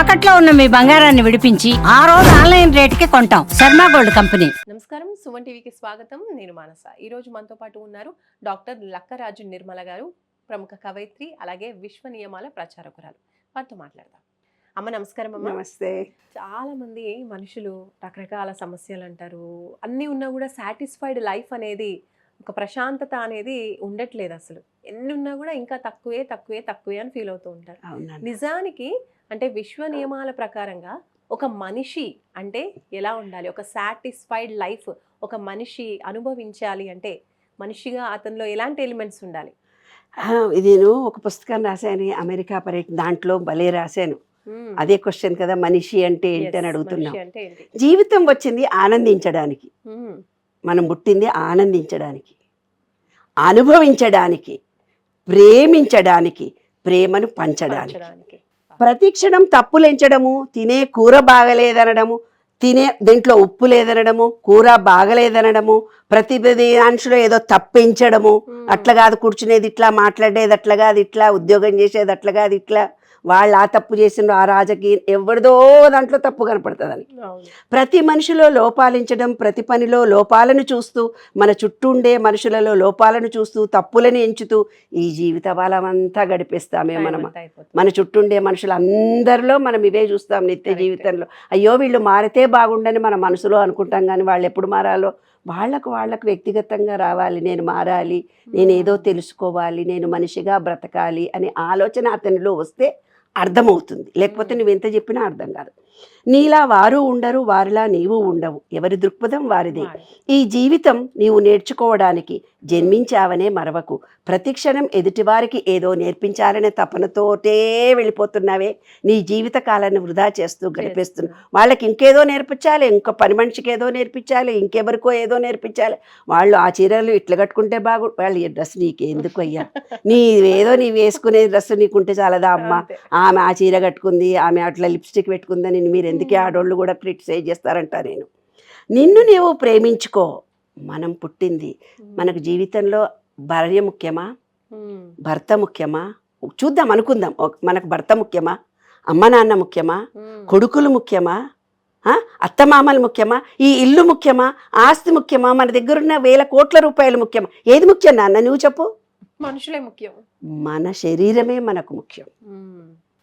తాకట్లో ఉన్న మీ బంగారాన్ని విడిపించి ఆ రోజు ఆన్లైన్ రేటుకి కొంటాం. Sharma gold company. నమస్కారం. సుమన్ టీవీకి స్వాగతం. నేను మానస. ఈ రోజు మనతో పాటు ఉన్నారు డాక్టర్ లక్కరాజు నిర్మల గారు ప్రముఖ కవయిత్రి అలాగే విశ్వ నియమాల ప్రచారకురాలు. వారితో మాట్లాడదాం. అమ్మ నమస్కారం అమ్మ. నమస్తే. చాలా మంది మనుషులు రకరకాల సమస్యలు అంటారు. అన్నీ ఉన్నా కూడా సాటిస్ఫైడ్ లైఫ్ అనేది ఒక ప్రశాంతత అనేది ఉండట్లేదు అసలు. ఎన్ని ఉన్నా కూడా ఇంకా తక్కువే తక్కువే తక్కువే అని ఫీల్ అవుతూ ఉంటారు. నిజానికి అంటే విశ్వ నియమాల ప్రకారంగా ఒక మనిషి అంటే ఎలా ఉండాలి? ఒక సాటిస్ఫైడ్ లైఫ్ ఒక మనిషి అనుభవించాలి అంటే మనిషిగా అతనిలో ఎలాంటి ఎలిమెంట్స్ ఉండాలి? నేను ఒక పుస్తకం రాశాను అమెరికా పర్యటన దాంట్లో భలే రాశాను. అదే క్వశ్చన్ కదా మనిషి అంటే ఏంటి అని అడుగుతున్నాం. జీవితం వచ్చింది ఆనందించడానికి. మనం పుట్టింది ఆనందించడానికి. అనుభవించడానికి. ప్రేమించడానికి. ప్రేమను పంచడానికి. పంచడానికి. ప్రతి క్షణం తప్పులెంచడము తినే కూర బాగలేదనడము తినే దీంట్లో ఉప్పు లేదనడము కూర బాగలేదనడము ప్రతి దాంట్లో ఏదో తప్పించడము. అట్లా కాదు కూర్చునేది ఇట్లా మాట్లాడేది అట్లా కాదు ఇట్లా ఉద్యోగం చేసేది అట్లా కాదు ఇట్లా వాళ్ళు ఆ తప్పు చేసిన ఆ రాజకీయం ఎవరిదో దాంట్లో తప్పు కనపడుతుందని. ప్రతి మనిషిలో లోపాలించడం ప్రతి పనిలో లోపాలను చూస్తూ మన చుట్టూ ఉండే మనుషులలో లోపాలను చూస్తూ తప్పులను ఎంచుతూ ఈ జీవిత బాలమంతా గడిపేస్తామే Time మనం. మన చుట్టూ ఉండే మనుషులు అందరిలో మనం ఇవే చూస్తాం నిత్య. జీవితంలో అయ్యో వీళ్ళు మారితే బాగుండని మన మనసులో అనుకుంటాం కానీ వాళ్ళు ఎప్పుడు మారాలో వాళ్ళకు వాళ్ళకు వ్యక్తిగతంగా రావాలి నేను మారాలి నేను ఏదో తెలుసుకోవాలి నేను మనిషిగా బ్రతకాలి అనే ఆలోచన అతనిలో వస్తే అర్థమవుతుంది. లేకపోతే నువ్వు ఎంత చెప్పినా అర్థం కాదు. నీలా వారు ఉండరు వారిలా నీవు ఉండవు. ఎవరి దృక్పథం వారిదే. ఈ జీవితం నీవు నేర్చుకోవడానికి జన్మించావనే మరవకు. ప్రతి క్షణం ఎదుటివారికి ఏదో నేర్పించాలనే తపనతోటే వెళ్ళిపోతున్నావే. నీ జీవిత కాలాన్ని వృధా చేస్తూ గడిపేస్తున్నావు వాళ్ళకి ఇంకేదో నేర్పించాలి ఇంకో పని మనిషికి ఏదో నేర్పించాలి ఇంకెవరికో ఏదో నేర్పించాలి. వాళ్ళు ఆ చీరలు ఇట్లా కట్టుకుంటే బాగు వాళ్ళు ఈ డ్రెస్ నీకు ఎందుకు అయ్యా నీ ఏదో నీ వేసుకునే డ్రెస్ నీకుంటే చాలదా అమ్మ. ఆమె ఆ చీర కట్టుకుంది ఆమె అట్లా లిప్స్టిక్ పెట్టుకుందని మీరు ఎందుకే ఆడోళ్ళు కూడా క్రిటిసైజ్ చేస్తారంట నేను. నిన్ను నీవు ప్రేమించుకో. మనం పుట్టింది. మనకు జీవితంలో భార్య ముఖ్యమా. భర్త ముఖ్యమా? చూద్దాం అనుకుందాం. మనకు భర్త ముఖ్యమా? అమ్మ నాన్న ముఖ్యమా. కొడుకులు ముఖ్యమా? అత్తమామలు ముఖ్యమా? ఈ ఇల్లు ముఖ్యమా? ఆస్తి ముఖ్యమా? మన దగ్గర ఉన్న వేల కోట్ల రూపాయలు ముఖ్యమా? ఏది ముఖ్యం నాన్న? నువ్వు చెప్పు. మనుషులే ముఖ్యం. మన శరీరమే మనకు ముఖ్యం.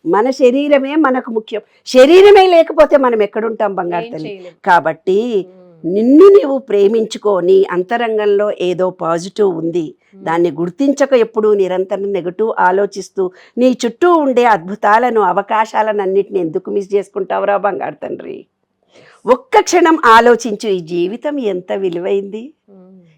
మన శరీరమే మనకు ముఖ్యం. శరీరమే లేకపోతే మనం ఎక్కడుంటాం బంగారు తల్లి. కాబట్టి. నిన్ను నీవు ప్రేమించుకో నీ అంతరంగంలో ఏదో పాజిటివ్ ఉంది. దాన్ని గుర్తించక ఎప్పుడు నిరంతరం నెగటివ్ ఆలోచిస్తూ నీ చుట్టూ ఉండే అద్భుతాలను అవకాశాలను అన్నిటిని ఎందుకు మిస్ చేసుకుంటావురా బంగారు తండ్రి? ఒక్క క్షణం ఆలోచించు ఈ జీవితం ఎంత విలువైంది.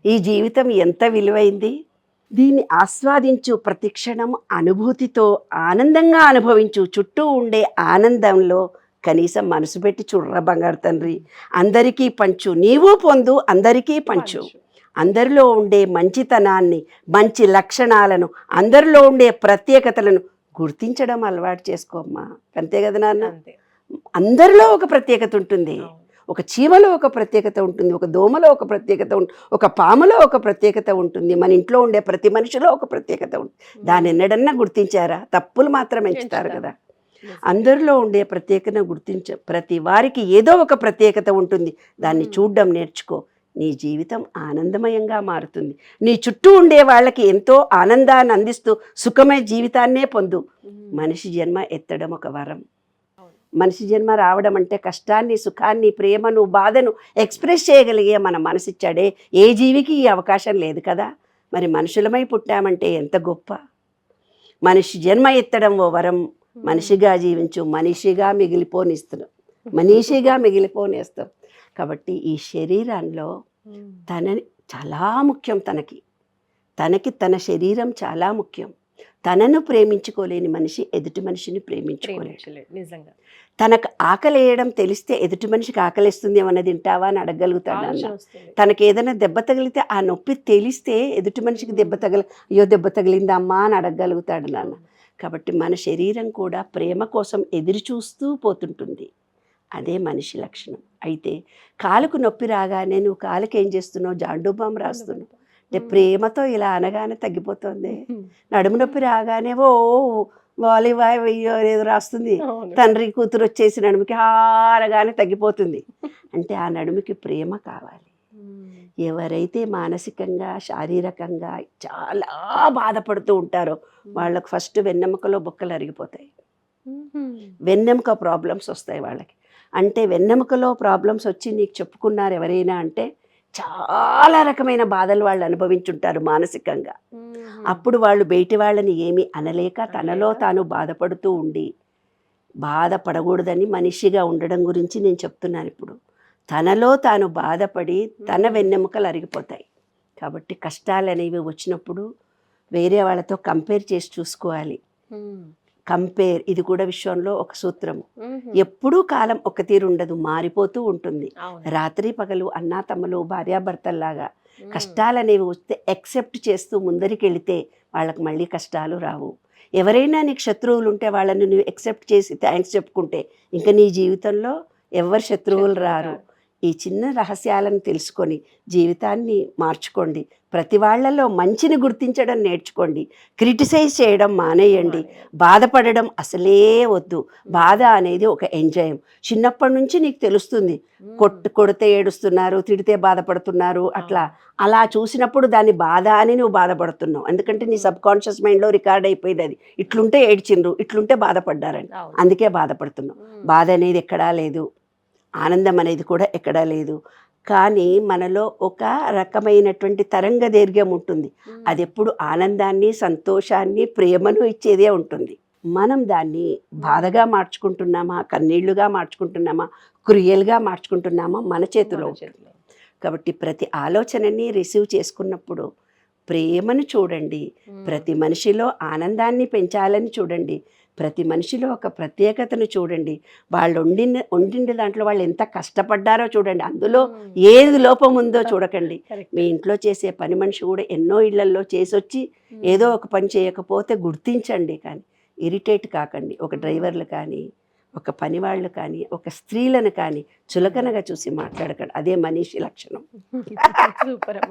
ఈ జీవితం ఎంత విలువైంది? దీన్ని ఆస్వాదించు ప్రతి క్షణం అనుభూతితో ఆనందంగా అనుభవించు. చుట్టూ ఉండే ఆనందంలో కనీసం మనసు పెట్టి చూడరా బంగారు తండ్రి. అందరికీ పంచు. నీవు పొందు అందరికీ పంచు. అందరిలో ఉండే మంచితనాన్ని మంచి లక్షణాలను అందరిలో ఉండే ప్రత్యేకతలను గుర్తించడం అలవాటు చేసుకోమ్మా అంతే కదా నాన్న? అందరిలో ఒక ప్రత్యేకత ఉంటుంది. ఒక చీమలో ఒక ప్రత్యేకత ఉంటుంది ఒక దోమలో ఒక ప్రత్యేకత ఉంటుంది ఒక పాములో ఒక ప్రత్యేకత ఉంటుంది మన ఇంట్లో ఉండే ప్రతి మనిషిలో ఒక ప్రత్యేకత ఉంటుంది దాన్ని ఎన్నడన్నా గుర్తించారా తప్పులు మాత్రం ఎంచుతారు కదా. అందరిలో ఉండే ప్రత్యేకతను గుర్తించ ప్రతి వారికి ఏదో ఒక ప్రత్యేకత ఉంటుంది దాన్ని. చూడడం నేర్చుకో నీ జీవితం ఆనందమయంగా మారుతుంది నీ చుట్టూ ఉండే వాళ్ళకి ఎంతో ఆనందాన్ని అందిస్తూ సుఖమైన జీవితాన్నే పొందు. మనిషి జన్మ ఎత్తడం ఒక వరం. మనిషి జన్మ రావడం అంటే కష్టాన్ని సుఖాన్ని ప్రేమను బాధను ఎక్స్ప్రెస్ చేయగలిగే మన మనసిచ్చాడే ఏ జీవికి ఈ అవకాశం లేదు కదా. మరి మనుషులమై పుట్టామంటే ఎంత గొప్ప. మనిషి జన్మ ఎత్తడం ఓ వరం మనిషిగా జీవించు మనిషిగా మిగిలిపోనిస్తున్నాం మనీషిగా మిగిలిపోనేస్తాం. కాబట్టి ఈ శరీరంలో. తనని చాలా ముఖ్యం తనకి. తనకి తన శరీరం చాలా ముఖ్యం. తనను ప్రేమించుకోలేని మనిషి ఎదుటి మనిషిని ప్రేమించుకోలేడు. ప్రేమించలేదు నిజంగా. తనకు ఆకలి వేయడం తెలిస్తే ఎదుటి మనిషికి ఆకలిస్తుంది ఏమన్నా తింటావా అని అడగలుగుతాడు అన్న. తనకి ఏదైనా దెబ్బ తగిలితే ఆ నొప్పి తెలిస్తే ఎదుటి మనిషికి దెబ్బ తగల అయ్యో దెబ్బ తగిలిందమ్మా అని అడగలుగుతాడు నాన్న కాబట్టి మన శరీరం కూడా ప్రేమ కోసం ఎదురు చూస్తూ పోతుంటుంది. అదే మనిషి లక్షణం. అయితే కాలుకు నొప్పి రాగానే నువ్వు కాలుకి ఏం చేస్తున్నావు? జాండూబాం రాస్తున్నావు. ప్రేమతో ఇలా అనగానే తగ్గిపోతుంది. నడుము నొప్పి రాగానే ఓ వాలీబాయ్ వెయ్యో ఏదో రాస్తుంది. తండ్రి కూతురు వచ్చేసి నడుముకి హారగానే తగ్గిపోతుంది అంటే ఆ నడుముకి ప్రేమ కావాలి. ఎవరైతే మానసికంగా శారీరకంగా చాలా బాధపడుతూ ఉంటారో వాళ్ళకు ఫస్ట్ వెన్నెముకలో బొక్కలు అరిగిపోతాయి. వెన్నెముక ప్రాబ్లమ్స్ వస్తాయి వాళ్ళకి అంటే వెన్నెముకలో ప్రాబ్లమ్స్ వచ్చి నీకు చెప్పుకున్నారు ఎవరైనా అంటే చాలా రకమైన బాధలు వాళ్ళు అనుభవించుంటారు మానసికంగా. అప్పుడు వాళ్ళు బయటి వాళ్ళని ఏమీ అనలేక తనలో. తాను బాధపడుతూ ఉండి బాధపడకూడదని మనిషిగా ఉండడం గురించి నేను చెప్తున్నాను ఇప్పుడు తనలో తాను బాధపడి తన. వెన్నెముకలు అరిగిపోతాయి కాబట్టి కష్టాలు అనేవి వచ్చినప్పుడు వేరే వాళ్ళతో కంపేర్ చేసి చూసుకోవాలి. కంపేర్ ఇది కూడా విశ్వంలో ఒక సూత్రము. ఎప్పుడూ కాలం ఒక తీరు ఉండదు మారిపోతూ ఉంటుంది. రాత్రి పగలు అన్నా తమ్ములు భార్యాభర్తల్లాగా మ్మ్. కష్టాలు అనేవి వస్తే ఎక్సెప్ట్ చేస్తూ ముందరికి వెళితే వాళ్ళకి మళ్ళీ కష్టాలు రావు ఎవరైనా నీకు శత్రువులు ఉంటే వాళ్ళని నువ్వు ఎక్సెప్ట్ చేసి థ్యాంక్స్ చెప్పుకుంటే ఇంకా నీ జీవితంలో ఎవరు శత్రువులు రారు ఈ చిన్న రహస్యాలను తెలుసుకొని జీవితాన్ని మార్చుకోండి. ప్రతి వాళ్ళలో మంచిని గుర్తించడం నేర్చుకోండి. క్రిటిసైజ్ చేయడం మానేయండి. బాధపడడం అసలే వద్దు. బాధ అనేది ఒక ఎంజాయం. చిన్నప్పటి నుంచి నీకు తెలుస్తుంది. కొట్టు కొడితే ఏడుస్తున్నారు తిడితే బాధపడుతున్నారు అట్లా. అలా చూసినప్పుడు దాన్ని బాధ అని నువ్వు బాధపడుతున్నావు. ఎందుకంటే నీ సబ్ కాన్షియస్ మైండ్లో రికార్డ్ అయిపోయింది అది. ఇట్లుంటే ఏడ్చిండ్రు ఇట్లుంటే బాధపడ్డారని. అందుకే బాధపడుతున్నావు. బాధ అనేది ఎక్కడా లేదు. ఆనందం అనేది కూడా ఎక్కడా లేదు కానీ మనలో ఒక రకమైనటువంటి తరంగ దీర్ఘం ఉంటుంది. అది ఎప్పుడు ఆనందాన్ని సంతోషాన్ని ప్రేమను ఇచ్చేదే ఉంటుంది మనం దాన్ని బాధగా మార్చుకుంటున్నామా కన్నీళ్ళుగా మార్చుకుంటున్నామా క్రియల్గా మార్చుకుంటున్నామా మన. చేతిలో. కాబట్టి ప్రతి ఆలోచనని రిసీవ్ చేసుకున్నప్పుడు ప్రేమను చూడండి. ప్రతి మనిషిలో ఆనందాన్ని పెంచాలని చూడండి. ప్రతి మనిషిలో ఒక ప్రత్యేకతను చూడండి. వాళ్ళు వండిన వండిన దాంట్లో వాళ్ళు ఎంత కష్టపడ్డారో చూడండి. అందులో. ఏది లోపం ఉందో చూడకండి. మీ ఇంట్లో చేసే పని మనిషి కూడా ఎన్నో ఇళ్ళల్లో చేసొచ్చి. ఏదో ఒక పని చేయకపోతే గుర్తించండి కానీ ఇరిటేట్ కాకండి. ఒక డ్రైవర్లు కానీ ఒక పనివాళ్ళు కానీ ఒక స్త్రీలను కానీ చులకనగా చూసి మాట్లాడకండి. అదే మనిషి లక్షణం. సూపర్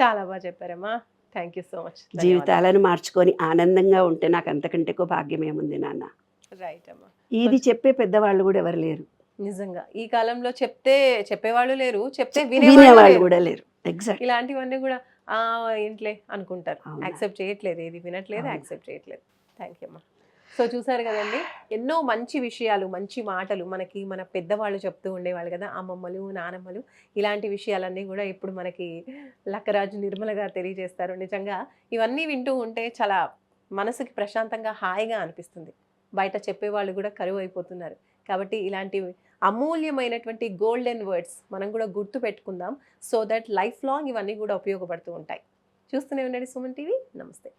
చాలా బాగా చెప్పారమ్మా. థ్యాంక్ యూ సో మచ్ జీవితాలను మార్చుకొని ఆనందంగా ఉంటే నాకు అంతకంటే ఎక్కువ భాగ్యం ఏముంది నాన్న? రైట్ అమ్మా. ఇది చెప్పే పెద్దవాళ్ళు కూడా ఎవరు లేరు. నిజంగా. ఈ కాలంలో చెప్తే చెప్పేవాళ్ళు లేరు చెప్తే వినేవాళ్ళు కూడా లేరు. ఎగ్జాక్ట్ ఇలాంటివన్నీ కూడా ఏంట్లే అనుకుంటారు. యాక్సెప్ట్ చేయట్లేదు. ఏది వినట్లేదు. యాక్సెప్ట్ చేయట్లేదు. థ్యాంక్ యూ అమ్మా. సో చూసారు కదండి ఎన్నో మంచి విషయాలు మంచి మాటలు మనకి మన పెద్దవాళ్ళు చెప్తూ ఉండేవాళ్ళు కదా అమ్మమ్మలు నానమ్మలు ఇలాంటి విషయాలన్నీ కూడా ఇప్పుడు మనకి లక్కరాజు నిర్మల గారు తెలియజేస్తారు. నిజంగా ఇవన్నీ వింటూ ఉంటే చాలా మనసుకి ప్రశాంతంగా హాయిగా అనిపిస్తుంది. బయట చెప్పేవాళ్ళు కూడా కరువు అయిపోతున్నారు. కాబట్టి ఇలాంటి అమూల్యమైనటువంటి గోల్డెన్ వర్డ్స్ మనం కూడా గుర్తు పెట్టుకుందాం సో దట్ లైఫ్ లాంగ్ ఇవన్నీ కూడా ఉపయోగపడుతూ ఉంటాయి. చూస్తూనే ఉండండి సుమన్ టీవీ. నమస్తే.